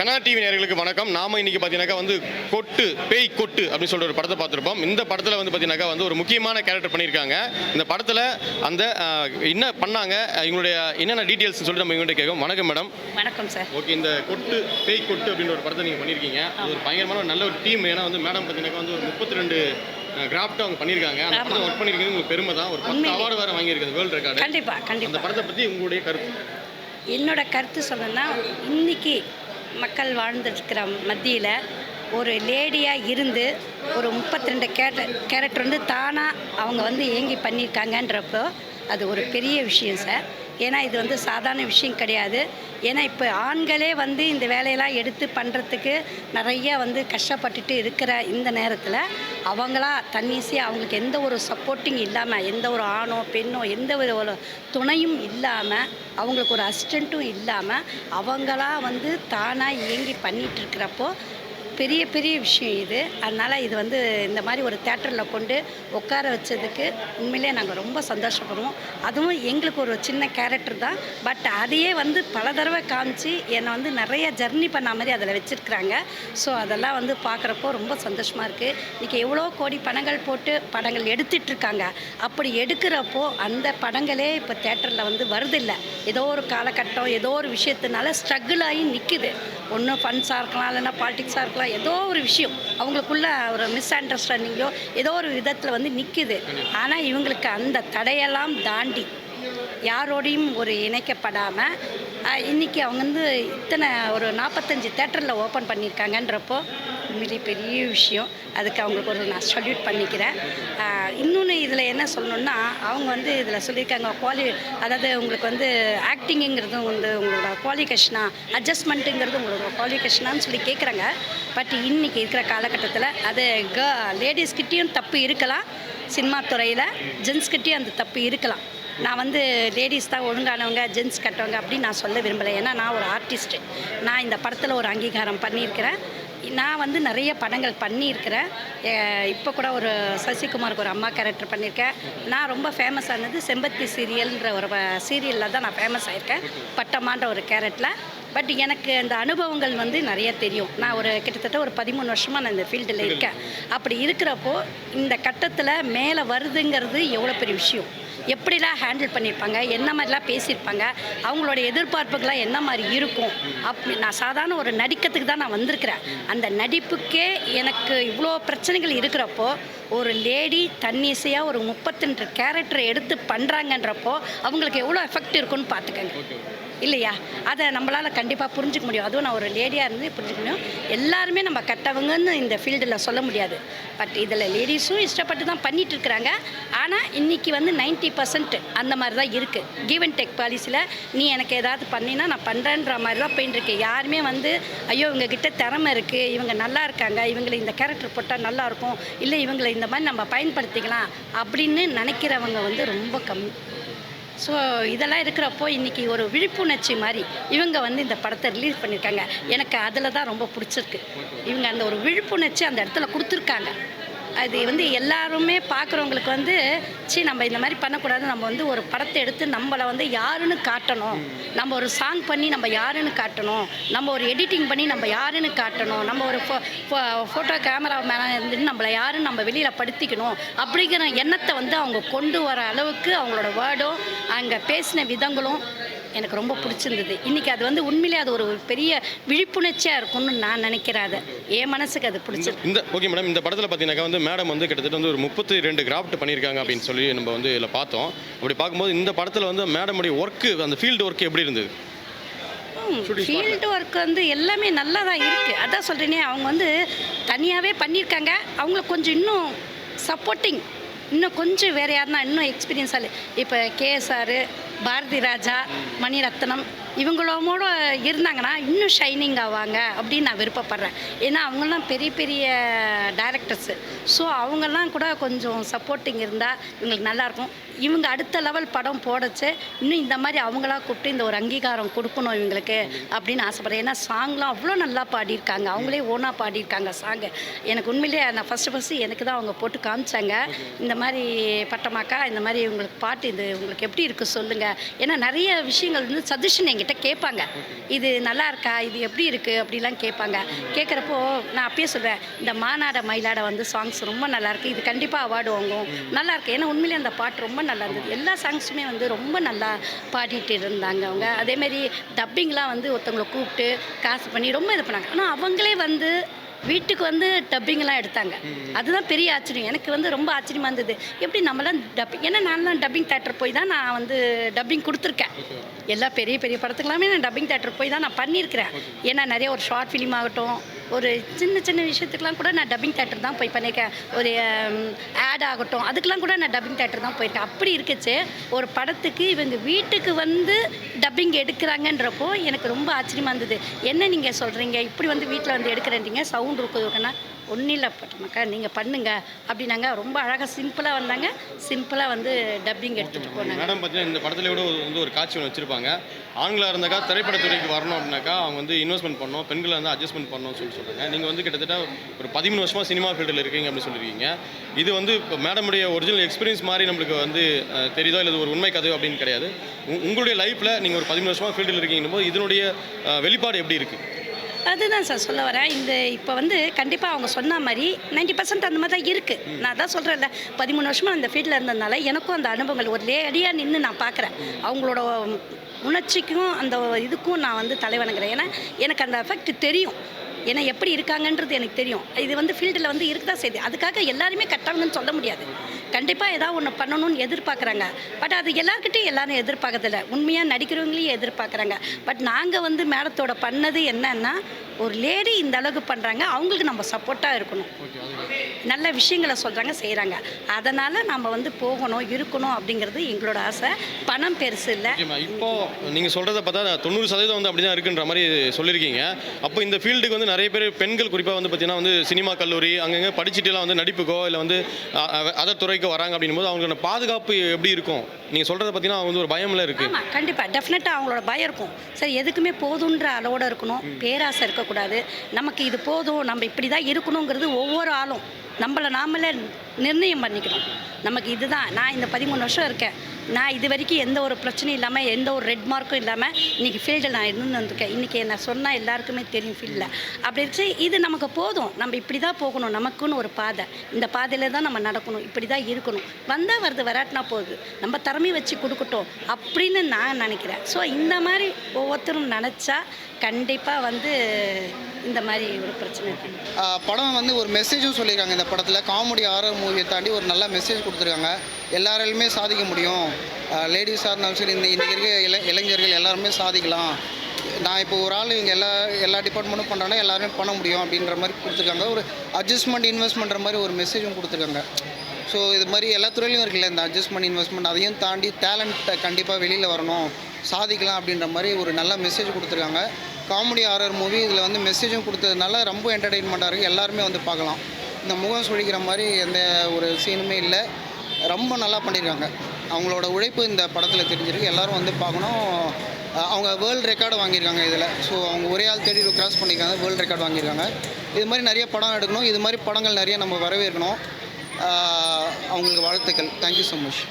கனா TV நேயர்களுக்கு வணக்கம். நாம இன்னைக்கு பார்த்தீங்கன்னாக்கா வந்து கொட்டு பேய் கொட்டு அப்படின்னு சொல்ற ஒரு படத்தை பார்த்துருப்போம். இந்த படத்தில் வந்து பார்த்தீங்கன்னாக்கா வந்து ஒரு முக்கியமான கேரக்டர் பண்ணியிருக்காங்க. இந்த படத்தில் அந்த என்ன பண்ணாங்க? இவங்களுடைய என்னென்ன டீட்டெயில்ஸ் சொல்லிட்டு நம்ம இவங்கள்ட்ட கேட்கும் வணக்கம் மேடம். வணக்கம் சார் ஓகே இந்த கொட்டு பேய் கொட்டு அப்படின்ற ஒரு படத்தை நீங்கள் பண்ணியிருக்கீங்க. அது ஒரு பயங்கரமான ஒரு நல்ல ஒரு டீம் ஏன்னா வந்து மேடம் பார்த்தீங்கன்னாக்கா வந்து ஒரு முப்பத்தி ரெண்டு கிராஃப்ட் அவங்க பண்ணியிருக்காங்க. அந்த படத்தை ஒர்க் பண்ணியிருக்கிறது உங்களுக்கு பெருமை தான். ஒரு பத்து. அவார்டு வேறு வாங்கியிருக்காது வேர்ல்டு ரெக்கார்டு கண்டிப்பா அந்த கண்டிப்பா படத்தை பற்றி உங்களுடைய கருத்து. என்னோட கருத்து சொல்லணும்னா இன்னைக்கு மக்கள் வாழ்ந்துட்டுருக்கிற மத்தியில் ஒரு லேடியாக இருந்து ஒரு முப்பத்தி ரெண்டு கேரக்டர் கேரக்டர் வந்து தானாக அவங்க வந்து ஏங்கி பண்ணியிருக்காங்கன்றப்போ அது ஒரு பெரிய விஷயம் சார். ஏன்னா இது வந்து சாதாரண விஷயம் கிடையாது. ஏன்னா இப்போ ஆண்களே வந்து இந்த வேலையெல்லாம் எடுத்து பண்ணுறதுக்கு நிறைய வந்து கஷ்டப்பட்டுட்டு இருக்கிற இந்த நேரத்தில் அவங்களா தன்னிசையாக அவங்களுக்கு எந்த ஒரு சப்போர்ட்டிங் இல்லாமல் எந்த ஒரு ஆணோ பெண்ணோ எந்த ஒரு ஒரு துணையும் இல்லாமல் அவங்களுக்கு ஒரு அசிஸ்டண்ட்டும் இல்லாமல் அவங்களா வந்து தானாக இயங்கி பண்ணிகிட்டு இருக்கிறப்போ பெரிய பெரிய விஷயம் இது. அதனால் இது வந்து இந்த மாதிரி ஒரு தேட்டரில் கொண்டு உட்கார வச்சதுக்கு உண்மையிலே நாங்கள் ரொம்ப சந்தோஷப்படுவோம். அதுவும் எங்களுக்கு ஒரு சின்ன கேரக்டர் தான். பட் அதையே வந்து பல தடவை காமிச்சு என்னை வந்து நிறைய ஜர்னி பண்ண மாதிரி அதில் வச்சுருக்குறாங்க. ஸோ அதெல்லாம் வந்து பார்க்குறப்போ ரொம்ப சந்தோஷமாக இருக்குது இன்றைக்கி எவ்வளோ கோடி படங்கள் போட்டு படங்கள் எடுத்துட்ருக்காங்க. அப்படி எடுக்கிறப்போ அந்த படங்களே இப்போ தேட்டரில் வந்து வருதில்லை. ஏதோ ஒரு காலகட்டம் ஏதோ ஒரு விஷயத்தினால ஸ்ட்ரகிள் ஆகி நிற்குது ஒன்று ஃபண்ட்ஸாக இருக்கலாம் இல்லைன்னா பாலிட்டிக்ஸாக இருக்கலாம் ஏதோ ஒரு விஷயம். அவங்களுக்குள்ள ஒரு மிஸ் அண்டர்ஸ்டாண்டிங்கோ ஏதோ ஒரு விதத்தில் வந்து நிற்குது ஆனால் இவங்களுக்கு அந்த தடையெல்லாம் தாண்டி யாரோடையும் ஒரு இணைக்கப்படாமல் இன்றைக்கி அவங்க வந்து இத்தனை ஒரு நாற்பத்தஞ்சு தேட்டரில் ஓப்பன் பண்ணியிருக்காங்கன்றப்போ உண்மையிலே பெரிய விஷயம். அதுக்கு அவங்களுக்கு ஒரு நான் சொல்யூட் பண்ணிக்கிறேன். இன்னொன்று இதில் என்ன சொல்லணுன்னா அவங்க வந்து இதில் சொல்லியிருக்காங்க குவாலி அதாவது உங்களுக்கு வந்து ஆக்டிங்குங்கிறது வந்து உங்களோட குவாலிஃபிகேஷனா அட்ஜஸ்ட்மெண்ட்டுங்கிறது உங்களோட குவாலிஃபிகேஷனான்னு சொல்லி கேட்குறாங்க பட் இன்றைக்கி இருக்கிற காலகட்டத்தில் அது க லேடிஸ்கிட்டேயும் தப்பு இருக்கலாம். சினிமா துறையில் ஜென்ஸ்கிட்டேயும் அந்த தப்பு இருக்கலாம். நான் வந்து லேடிஸ் தான் ஒழுங்கானவங்க ஜென்ஸ் கட்டவங்க அப்படின்னு நான் சொல்ல விரும்பலை. ஏன்னா நான் ஒரு ஆர்டிஸ்ட்டு நான் இந்த படத்தில் ஒரு அங்கீகாரம் பண்ணியிருக்கிறேன். நான் வந்து நிறைய படங்கள் பண்ணியிருக்கிறேன். இப்போ கூட ஒரு சசிகுமாருக்கு ஒரு அம்மா கேரக்டர் பண்ணியிருக்கேன். நான் ரொம்ப ஃபேமஸ் ஆனது செம்பத்தி சீரியல்ன்ற ஒரு சீரியலில் தான் நான் ஃபேமஸ் ஆயிருக்கேன். பட்டமான்ற ஒரு கேரக்டரில் பட் எனக்கு அந்த அனுபவங்கள் வந்து நிறைய தெரியும். நான் ஒரு கிட்டத்தட்ட ஒரு பதிமூணு வருஷமாக நான் இந்த ஃபீல்டில் இருக்கேன். அப்படி இருக்கிறப்போ இந்த கட்டத்தில் மேலே வருதுங்கிறது எவ்வளோ பெரிய விஷயம்? எப்படிலாம் ஹேண்டில் பண்ணியிருப்பாங்க என்ன மாதிரிலாம் பேசியிருப்பாங்க அவங்களோட எதிர்பார்ப்புகள்லாம் என்ன மாதிரி இருக்கும்? அப்படி நான் சாதாரண ஒரு நடிக்கிறதுக்கு தான் நான் வந்திருக்கிறேன். அந்த நடிப்புக்கே எனக்கு இவ்வளோ பிரச்சனைகள் இருக்கிறப்போ ஒரு லேடி தன்னிசையாக ஒரு முப்பத்தெண்டு கேரக்டரை எடுத்து பண்ணுறாங்கன்றப்போ அவங்களுக்கு எவ்வளோ எஃபெக்ட் இருக்குன்னு பார்த்துக்கங்க. இல்லையா? அதை நம்மளால் கண்டிப்பாக புரிஞ்சிக்க முடியும். அதுவும் நான் ஒரு லேடியாக இருந்து புரிஞ்சுக்க முடியும். எல்லாருமே நம்ம கெட்டவங்கன்னு இந்த ஃபீல்டில் சொல்ல முடியாது. பட் இதில் லேடிஸும் இஷ்டப்பட்டு தான் பண்ணிகிட்ருக்குறாங்க இருக்கிறாங்க. ஆனால் இன்றைக்கி வந்து 90% பர்சன்ட் அந்த மாதிரி தான் இருக்குது கிவ் அண்ட் டெக் பாலிசியில் நீ எனக்கு ஏதாவது பண்ணினா நான் பண்ணுறேன்ற மாதிரி தான் போயின்னு யாருமே வந்து ஐயோ இவங்ககிட்ட திறமை இருக்குது இவங்க நல்லா இருக்காங்க. இவங்களை இந்த கேரக்டர் போட்டால் நல்லாயிருக்கும் இல்லை இவங்களை இந்த மாதிரி நம்ம பயன்படுத்திக்கலாம். அப்படின்னு நினைக்கிறவங்க வந்து ரொம்ப கம்மி. ஸோ இதெல்லாம் இருக்கிறப்போ இன்றைக்கி ஒரு விழிப்புணர்ச்சி மாதிரி இவங்க வந்து இந்த படத்தை ரிலீஸ் பண்ணியிருக்காங்க. எனக்கு அதில் தான் ரொம்ப பிடிச்சிருக்கு. இவங்க அந்த ஒரு விழிப்புணர்ச்சி அந்த இடத்துல கொடுத்துருக்காங்க. அது வந்து எல்லாருமே பார்க்குறவங்களுக்கு வந்து சீ நம்ம இந்த மாதிரி பண்ணக்கூடாது. நம்ம வந்து ஒரு படத்தை எடுத்து நம்மளை வந்து யாருன்னு காட்டணும். நம்ம ஒரு சாங் பண்ணி நம்ம யாருன்னு காட்டணும். நம்ம ஒரு எடிட்டிங் பண்ணி நம்ம யாருன்னு காட்டணும். நம்ம ஒரு ஃபோட்டோ கேமரா மேலே இருந்து நம்மளை யாருன்னு நம்ம வெளியில் படுத்திக்கணும். அப்படிங்கிற எண்ணத்தை வந்து அவங்க கொண்டு வர அளவுக்கு அவங்களோட வேர்டும் அங்கே பேசின விதங்களும் எனக்கு ரொம்ப பிடிச்சிருந்தது. இன்றைக்கி அது வந்து உண்மையிலே அது ஒரு பெரிய விழிப்புணர்ச்சியாக இருக்கும்னு நான் நினைக்கிறேன் அது. என் மனசுக்கு அது பிடிச்சிருக்கு. இந்த ஓகே மேடம் இந்த படத்தில் பார்த்தீங்கன்னாக்கா வந்து மேடம் வந்து கிட்டத்தட்ட வந்து ஒரு முப்பத்தி ரெண்டு கிராஃப்ட் பண்ணியிருக்காங்க அப்படின்னு சொல்லி நம்ம வந்து இதில் பார்த்தோம். அப்படி பார்க்கும்போது இந்த படத்தில் வந்து மேடமுடைய ஒர்க்கு அந்த ஃபீல்டு ஒர்க் எப்படி இருந்தது? ஃபீல்டு ஒர்க் வந்து எல்லாமே நல்லா தான் இருக்குது அதான் சொல்கிறேனே அவங்க வந்து தனியாகவே பண்ணியிருக்காங்க. அவங்களுக்கு கொஞ்சம் இன்னும் சப்போர்ட்டிங் இன்னும் கொஞ்சம் வேறு யாருன்னா இன்னும் எக்ஸ்பீரியன்ஸ் ஆளு. இப்போ கேஎஸ்ஆர் பாரதி ராஜா மணிரத்னம் இவங்களோட இருந்தாங்கன்னா இன்னும் ஷைனிங் ஆவாங்க அப்படின்னு நான் விருப்பப்படுறேன். ஏன்னா அவங்கெல்லாம் பெரிய பெரிய டைரக்டர்ஸு ஸோ அவங்கெல்லாம் கூட கொஞ்சம் சப்போர்ட்டிங் இருந்தால் இவங்களுக்கு நல்லாயிருக்கும் இவங்க அடுத்த லெவல் படம் போடச்சு. இன்னும் இந்த மாதிரி அவங்களா கூப்பிட்டு இந்த ஒரு அங்கீகாரம் கொடுக்கணும் இவங்களுக்கு அப்படின்னு ஆசைப்பட்றேன். ஏன்னா சாங்லாம் அவ்வளோ நல்லா பாடியிருக்காங்க. அவங்களே ஓனாக பாடியிருக்காங்க சாங்கு எனக்கு உண்மையிலேயே நான் ஃபஸ்ட்டு ஃபஸ்ட்டு எனக்கு தான் அவங்க போட்டு காமிச்சாங்க. இந்த மாதிரி பட்டமாக்கா இந்த மாதிரி உங்களுக்கு பாட்டு இது உங்களுக்கு எப்படி இருக்குது சொல்லுங்கள் ஏன்னா நிறைய விஷயங்கள் வந்து சஜஷன் என்கிட்ட கேட்பாங்க. இது நல்லா இருக்கா? இது எப்படி இருக்குது அப்படிலாம் கேட்பாங்க. கேட்குறப்போ நான் அப்பயே சொல்வேன் இந்த மாநாட மயிலாட வந்து சாங்ஸ் ரொம்ப நல்லாயிருக்கு இது கண்டிப்பாக அவார்டு வாங்கும். நல்லாயிருக்கு ஏன்னா உண்மையிலே அந்த பாட்டு ரொம்ப நல்லா இருந்தது. எல்லா சாங்ஸுமே வந்து ரொம்ப நல்லா பாடிட்டு இருந்தாங்க அவங்க. அதேமாரி டப்பிங்லாம் வந்து ஒருத்தவங்களை கூப்பிட்டு காசு பண்ணி ரொம்ப இது பண்ணாங்க. ஆனால் அவங்களே வந்து வீட்டுக்கு வந்து டப்பிங்லாம் எடுத்தாங்க. அதுதான் பெரிய ஆச்சரியம். எனக்கு வந்து ரொம்ப ஆச்சரியமா இருந்தது. எப்படி நம்மளாம் டப்பிங் ஏன்னா நான்லாம் டப்பிங் தேட்டர் போய் தான் நான் வந்து டப்பிங் கொடுத்துருக்கேன். எல்லா பெரிய பெரிய படத்துக்கெல்லாமே நான் டப்பிங் தேட்டர் போய் தான் நான் பண்ணியிருக்கிறேன். ஏன்னா நிறைய ஒரு ஷார்ட் ஃபிலிம் ஆகட்டும் ஒரு சின்ன சின்ன விஷயத்துக்குலாம் கூட நான் டப்பிங் தேட்டர் தான் போய் பண்ணியிருக்கேன். ஒரு ஆட் ஆகட்டும் அதுக்கெல்லாம் கூட நான் டப்பிங் தேட்டர் தான் போயிருக்கேன். அப்படி இருக்குச்சு. ஒரு படத்துக்கு இவங்க வீட்டுக்கு வந்து டப்பிங் எடுக்கிறாங்கன்றப்போ எனக்கு ரொம்ப ஆச்சரியமா இருந்தது. என்ன நீங்கள் சொல்கிறீங்க இப்படி வந்து வீட்டில் வந்து எடுக்கிறீங்க சவுண்ட் இருக்குதுன்னா ஒன்றும் இல்லை பட்டமாக்கா நீங்கள் பண்ணுங்க. அப்படின்னாங்க. ரொம்ப அழகாக சிம்பிளாக வந்தாங்க. சிம்பிளாக வந்து டப்பிங் எடுத்துகிட்டு போனாங்க. மேடம் பார்த்தீங்கன்னா இந்த படத்துல கூட ஒரு- வந்து ஒரு காட்சி ஒன்று வச்சிருப்பாங்க. ஆண்களாக இருந்தாக்கா திரைப்படத்துறைக்கு வரணும் அப்படின்னாக்கா அவங்க வந்து இன்வெஸ்ட்மெண்ட் பண்ணணும் பெண்களை வந்து அட்ஜஸ்ட்மெண்ட் பண்ணணும்னு சொல்லி சொல்கிறாங்க நீங்கள் வந்து கிட்டத்தட்ட ஒரு பதிமூணு வருஷமாக சினிமா ஃபீல்டில் இருக்கீங்க அப்படின்னு சொல்லியிருக்கீங்க. இது வந்து இப்போ மேடமுடைய ஒரிஜினல் எக்ஸ்பீரியன்ஸ் மாதிரி நம்மளுக்கு வந்து தெரியுதோ? இல்லை ஒரு உண்மை கதை அப்படின்னு கிடையாது. உங்களுடைய லைஃப்பில் நீங்கள் ஒரு பதிமூணு வருஷமாக ஃபீல்டில் இருக்கீங்கன்னு போது இதனுடைய வெளிப்பாடு எப்படி இருக்குது அதுதான் சார் சொல்ல வரேன். இந்த இப்போ வந்து கண்டிப்பாக அவங்க சொன்ன மாதிரி 90% பர்சன்ட் அந்த மாதிரி தான் இருக்குது நான் தான் சொல்கிறேன்ல பதிமூணு வருஷமாக அந்த ஃபீல்டில் இருந்ததுனால எனக்கும் அந்த அனுபவங்கள் ஒரு லேடியாக நின்று நான் பார்க்குறேன் அவங்களோட உணர்ச்சிக்கும் அந்த இதுக்கும் நான் வந்து தலைவணங்குறேன். ஏன்னா எனக்கு அந்த எஃபெக்ட் தெரியும். ஏன்னா எப்படி இருக்காங்கன்றது எனக்கு தெரியும். இது வந்து ஃபீல்டில் வந்து இருக்க தான் செய்யுது அதுக்காக எல்லாருமே கட்டாங்கன்னு சொல்ல முடியாது. கண்டிப்பாக ஏதாவது ஒன்று பண்ணணும்னு எதிர்பார்க்குறாங்க. பட் அது எல்லாருக்கிட்டையும் எல்லாரும் எதிர்பார்க்கறதில்ல. உண்மையாக நடிக்கிறவங்களையும் எதிர்பார்க்குறாங்க. பட் நாங்கள் வந்து மேடத்தோட பண்ணது என்னன்னா ஒரு லேடி இந்த அளவுக்கு பண்ணுறாங்க அவங்களுக்கு நம்ம சப்போர்ட்டாக இருக்கணும். நல்ல விஷயங்களை சொல்கிறாங்க செய்கிறாங்க அதனால் நம்ம வந்து போகணும் இருக்கணும் அப்படிங்கிறது எங்களோட ஆசை. பணம் பெருசு இல்லை. இப்போ நீங்கள் சொல்கிறத பார்த்தா தொண்ணூறு சதவீதம் வந்து அப்படி தான் இருக்குன்ற மாதிரி சொல்லியிருக்கீங்க. அப்போ இந்த ஃபீல்டுக்கு வந்து நிறைய பேர் பெண்கள் குறிப்பாக வந்து பார்த்தீங்கன்னா வந்து சினிமா கல்லூரி அங்கங்கே படிச்சுட்டுலாம் வந்து நடிப்புக்கோ இல்லை வந்து அதர் துறைக்கோ வராங்க அப்படின்னும் போது அவங்களோட பாதுகாப்பு எப்படி இருக்கும்? நீங்கள் சொல்கிறத பார்த்தீங்கன்னா வந்து ஒரு பயமில் இருக்குது ஆமாம் கண்டிப்பாக டெஃபினட்டாக அவங்களோட பயம் இருக்கும். சரி எதுக்குமே போதுன்ற அளவோட இருக்கணும். பேராசை இருக்கக்கூடாது. நமக்கு இது போதும். நம்ம இப்படி தான் இருக்கணுங்கிறது ஒவ்வொரு ஆளும். நம்மளை நாமளே நிர்ணயம் பண்ணிக்கணும். நமக்கு இதுதான். நான் இந்த பதிமூணு வருஷம் இருக்கேன். நான் இது வரைக்கும் எந்த ஒரு பிரச்சனையும் இல்லாமல் எந்த ஒரு ரெட் மார்க்கும் இல்லாமல் இன்றைக்கி ஃபீல்டில் நான் இருந்து வந்திருக்கேன். இன்றைக்கி என்ன சொன்னால் எல்லாருக்குமே தெரியும் ஃபீல்டில் அப்படி இருந்துச்சு இது நமக்கு போதும். நம்ம இப்படி தான் போகணும். நமக்குன்னு ஒரு பாதை. இந்த பாதையில் தான் நம்ம நடக்கணும். இப்படி தான் இருக்கணும். வந்தால் வருது வராட்டினா போகுது. நம்ம திறமையை வச்சு கொடுக்கட்டும் அப்படின்னு நான் நினைக்கிறேன். ஸோ இந்த மாதிரி ஒவ்வொருத்தரும் நினச்சா கண்டிப்பாக வந்து இந்த மாதிரி ஒரு பிரச்சனை இருக்கு. படம் வந்து ஒரு மெசேஜும் சொல்லியிருக்காங்க இந்த படத்தில். காமெடி ஆரர் மூவியை தாண்டி ஒரு நல்ல மெசேஜ் கொடுத்துருக்காங்க. எல்லாராலுமே சாதிக்க முடியும். லேடிஸாக இருந்தாலும் சரி இந்த இன்றைக்கி இருக்க இள இளைஞர்கள் எல்லாருமே சாதிக்கலாம். நான் இப்போ ஒரு ஆள் இங்கே எல்லா எல்லா டிபார்ட்மெண்ட்டும் பண்ணுறேன்னா எல்லாருமே பண்ண முடியும் அப்படின்ற மாதிரி கொடுத்துருக்காங்க. ஒரு அட்ஜஸ்ட்மெண்ட் பண்ணுற மாதிரி ஒரு மெசேஜும் கொடுத்துருக்காங்க. ஸோ இது மாதிரி எல்லா துறையிலும் இருக்குல்ல இந்த அட்ஜஸ்ட்மெண்ட் இன்வெஸ்ட்மெண்ட் அதையும் தாண்டி டேலண்ட்டை கண்டிப்பாக வெளியில் வரணும். சாதிக்கலாம் அப்படின்ற மாதிரி ஒரு நல்ல மெசேஜ் கொடுத்துருக்காங்க. காமெடி ஆரர் மூவி இதில் வந்து மெசேஜும் கொடுத்ததுனால ரொம்ப என்டர்டெயின்மெண்ட்டாக இருக்குது எல்லாருமே வந்து பார்க்கலாம். இந்த முகம் சுழிக்கிற மாதிரி எந்த ஒரு சீனுமே இல்லை. ரொம்ப நல்லா பண்ணியிருக்காங்க அவங்களோட உழைப்பு இந்த படத்தில் தெரிஞ்சிருக்கு. எல்லாரும் வந்து பார்க்கணும். அவங்க வேர்ல்டு ரெக்கார்டு வாங்கியிருக்காங்க இதில். ஸோ அவங்க ஒரே ஆள் தேடி கிராஸ் பண்ணியிருக்காங்க. வேர்ல்டு ரெக்கார்டு வாங்கியிருக்காங்க. இது மாதிரி நிறைய படம் எடுக்கணும். இது மாதிரி படங்கள் நிறைய நம்ம வரவேற்கணும். அவங்களுக்கு வாழ்த்துக்கள். Thank you so much